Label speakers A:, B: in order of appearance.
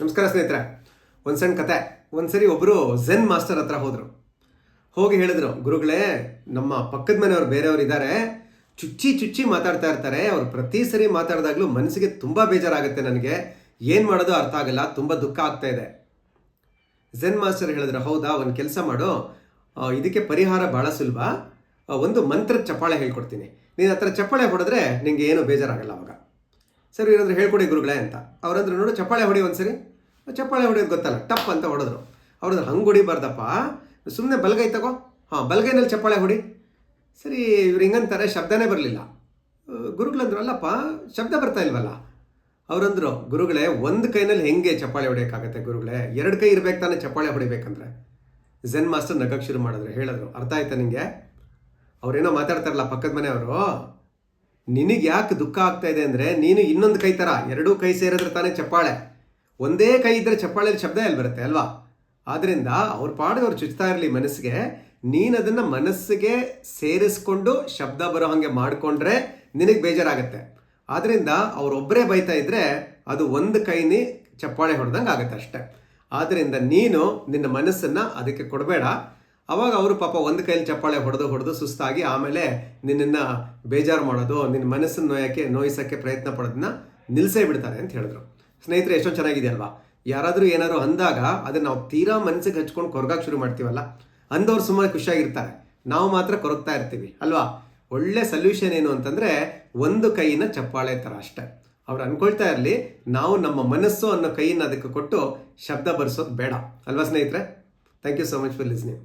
A: ನಮಸ್ಕಾರ ಸ್ನೇಹಿತರೆ. ಒಂದು ಸಣ್ಣ ಕತೆ. ಒಂದ್ಸರಿ ಒಬ್ಬರು ಝೆನ್ ಮಾಸ್ಟರ್ ಹತ್ರ ಹೋದರು. ಹೋಗಿ ಹೇಳಿದ್ರು, ಗುರುಗಳೇ, ನಮ್ಮ ಪಕ್ಕದ ಮನೆಯವರು ಬೇರೆಯವ್ರು ಇದ್ದಾರೆ ಚುಚ್ಚಿ ಚುಚ್ಚಿ ಮಾತಾಡ್ತಾ ಇರ್ತಾರೆ. ಅವ್ರು ಪ್ರತಿ ಸರಿ ಮಾತಾಡಿದಾಗಲೂ ಮನಸ್ಸಿಗೆ ತುಂಬ ಬೇಜಾರಾಗುತ್ತೆ ನನಗೆ. ಏನು ಮಾಡೋದು ಅರ್ಥ ಆಗಲ್ಲ. ತುಂಬ ದುಃಖ ಆಗ್ತಾ ಇದೆ. ಝೆನ್ ಮಾಸ್ಟರ್ ಹೇಳಿದ್ರು, ಹೌದಾ, ಒಂದು ಕೆಲಸ ಮಾಡು. ಇದಕ್ಕೆ ಪರಿಹಾರ ಭಾಳ ಸುಲಭ. ಒಂದು ಮಂತ್ರದ ಚಪ್ಪಾಳೆ ಹೇಳ್ಕೊಡ್ತೀನಿ. ನೀನು ಹತ್ರ ಚಪ್ಪಾಳೆ ಹೊಡೆದ್ರೆ ನಿಮಗೆ ಏನು ಬೇಜಾರಾಗಲ್ಲ ಅವಾಗ. ಸರಿ, ಏನಾದರೂ ಹೇಳ್ಕೊಡಿ ಗುರುಗಳೇ ಅಂತ. ಅವರಂದ್ರೆ, ನೋಡು, ಚಪ್ಪಾಳೆ ಹೊಡಿ ಒಂದ್ಸರಿ ಚಪ್ಪಾಳೆ ಹೊಡಿಯೋದು ಗೊತ್ತಲ್ಲ. ಟಪ್ ಅಂತ ಹೊಡೆದ್ರು. ಅವ್ರದ್ದು ಹಂಗೆ ಹೊಡಿಬಾರ್ದಪ್ಪ. ಸುಮ್ಮನೆ ಬಲಗೈ ತಗೋ. ಹಾಂ, ಬಲಗೈನಲ್ಲಿ ಚಪ್ಪಾಳೆ ಹೊಡಿ. ಸರಿ, ಇವ್ರು ಹಿಂಗಂತಾರೆ, ಶಬ್ದನೇ ಬರಲಿಲ್ಲ. ಗುರುಗಳಂದ್ರು, ಅಲ್ಲಪ್ಪ, ಶಬ್ದ ಬರ್ತಾ ಇಲ್ವಲ್ಲ? ಅವರಂದ್ರು, ಗುರುಗಳೇ, ಒಂದು ಕೈನಲ್ಲಿ ಹೆಂಗೆ ಚಪ್ಪಾಳೆ ಹೊಡಿಯೋಕ್ಕಾಗತ್ತೆ ಗುರುಗಳೇ? ಎರಡು ಕೈ ಇರ್ಬೇಕು ತಾನೇ ಚಪ್ಪಾಳೆ ಹೊಡಿಬೇಕಂದ್ರೆ. ಝೆನ್ ಮಾಸ್ಟರ್ ನಗಕ್ಕೆ ಶುರು ಮಾಡಿದ್ರು. ಹೇಳಿದ್ರು, ಅರ್ಥ ಆಯ್ತಾ ನಿಮಗೆ ಅವ್ರೇನೋ ಮಾತಾಡ್ತಾರಲ್ಲ ಪಕ್ಕದ ಮನೆಯವರು. ನಿನಗೆ ಯಾಕೆ ದುಃಖ ಆಗ್ತಾ ಇದೆ ಅಂದರೆ ನೀನು ಇನ್ನೊಂದು ಕೈ ಥರ ಎರಡೂ ಕೈ ಸೇರಿದ್ರೆ ತಾನೇ ಚಪ್ಪಾಳೆ. ಒಂದೇ ಕೈ ಇದ್ದರೆ ಚಪ್ಪಾಳೆಯಲ್ಲಿ ಶಬ್ದ ಎಲ್ಲಿ ಬರುತ್ತೆ ಅಲ್ವಾ? ಆದ್ದರಿಂದ ಅವ್ರ ಪಾಡಿಗೆ ಅವ್ರು ಚುಚ್ತಾ ಇರಲಿ ಮನಸ್ಸಿಗೆ. ನೀನು ಅದನ್ನು ಮನಸ್ಸಿಗೆ ಸೇರಿಸ್ಕೊಂಡು ಶಬ್ದ ಬರೋ ಹಾಗೆ ಮಾಡಿಕೊಂಡ್ರೆ ನಿನಗೆ ಬೇಜಾರಾಗುತ್ತೆ. ಆದ್ದರಿಂದ ಅವರೊಬ್ಬರೇ ಬೈತಾ ಇದ್ದರೆ ಅದು ಒಂದು ಕೈನಿ ಚಪ್ಪಾಳೆ ಹೊಡೆದಂಗೆ ಆಗುತ್ತೆ ಅಷ್ಟೆ. ಆದ್ದರಿಂದ ನೀನು ನಿನ್ನ ಮನಸ್ಸನ್ನು ಅದಕ್ಕೆ ಕೊಡಬೇಡ. ಅವಾಗ ಅವರು ಪಾಪ ಒಂದು ಕೈಲಿ ಚಪ್ಪಾಳೆ ಹೊಡೆದು ಹೊಡೆದು ಸುಸ್ತಾಗಿ ಆಮೇಲೆ ನಿನ್ನನ್ನು ಬೇಜಾರು ಮಾಡೋದು ನಿನ್ನ ಮನಸ್ಸನ್ನು ನೋಯೋಕ್ಕೆ, ನೋಯಿಸೋಕ್ಕೆ ಪ್ರಯತ್ನ ಪಡೋದನ್ನ ನಿಲ್ಲಿಸೇ ಬಿಡ್ತಾರೆ ಅಂತ ಹೇಳಿದ್ರು. ಸ್ನೇಹಿತರೆ ಚೆನ್ನಾಗಿದೆ ಅಲ್ವ ಯಾರಾದರೂ ಏನಾದ್ರು ಅಂದಾಗ ಅದನ್ನು ನಾವು ತೀರಾ ಮನಸ್ಸಿಗೆ ಹಚ್ಕೊಂಡು ಕೊರಗಾಕೆ ಶುರು ಮಾಡ್ತೀವಲ್ಲ, ಅಂದವ್ರು ಸುಮ್ಮನೆ ಖುಷಿಯಾಗಿರ್ತಾರೆ. ನಾವು ಮಾತ್ರ ಕೊರಗ್ತಾ ಇರ್ತೀವಿ, ಅಲ್ವಾ? ಒಳ್ಳೆ ಸೊಲ್ಯೂಷನ್ ಏನು ಅಂತಂದರೆ ಒಂದು ಕೈಯಿನ ಚಪ್ಪಾಳೆ ಥರ ಅಷ್ಟೇ. ಅವ್ರು ಅನ್ಕೊಳ್ತಾ ಇರಲಿ, ನಾವು ನಮ್ಮ ಮನಸ್ಸು ಅನ್ನೋ ಕೈಯನ್ನು ಅದಕ್ಕೆ ಕೊಟ್ಟು ಶಬ್ದ ಬರೆಸೋದು ಬೇಡ. ಅಲ್ವಾ ಸ್ನೇಹಿತರೆ? Thank you so much for listening